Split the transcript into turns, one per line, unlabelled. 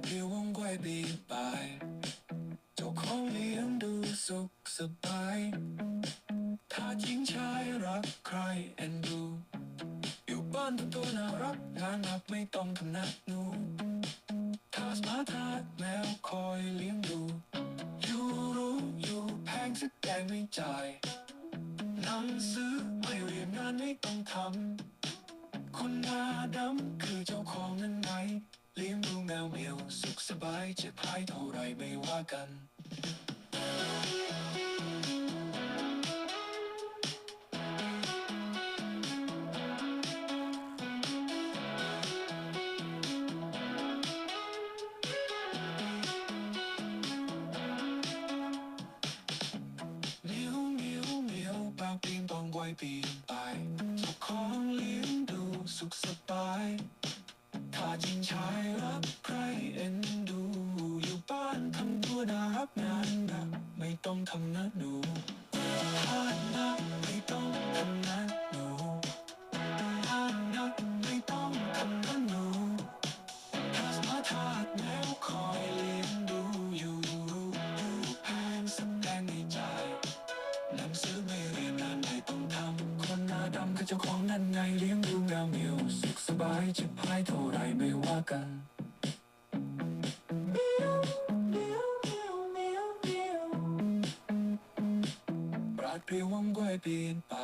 ากเดียวว่องไวบีบายเจ้าของเลี้ยงดูสุขสบายถ้าหญิงชายรักใครแอนดู อยู่บ้านตัวตัวน่ารักงานหนักไม่ต้องทำนักนูทาสมาทาแมวคอยเลี้ยงดู อยู่รู้อยู่แพงสักแดงไม่จ่ายหนังซื้อไม่เรียนงานไม่ต้องทำคนหนาดำคือเจ้าของนั่นไงเลี้ยงดูแมวเม่ เจ็บหายเท่าไรไม่ว่ากันเหมียวเหมียวเหมียวปากปีนต้องไวปีนไปเจ้าของเลี้ยงดูสุขสบายถ้าจริงชายรักใครเอ็น ดำคือเจ้าของนั่นไงเลี้ยงดูแมวเหมียวสุขสบายจะพายเท่าไรไม่ว่ากันปราดเปรียวว่องไวเปลี่ยนไป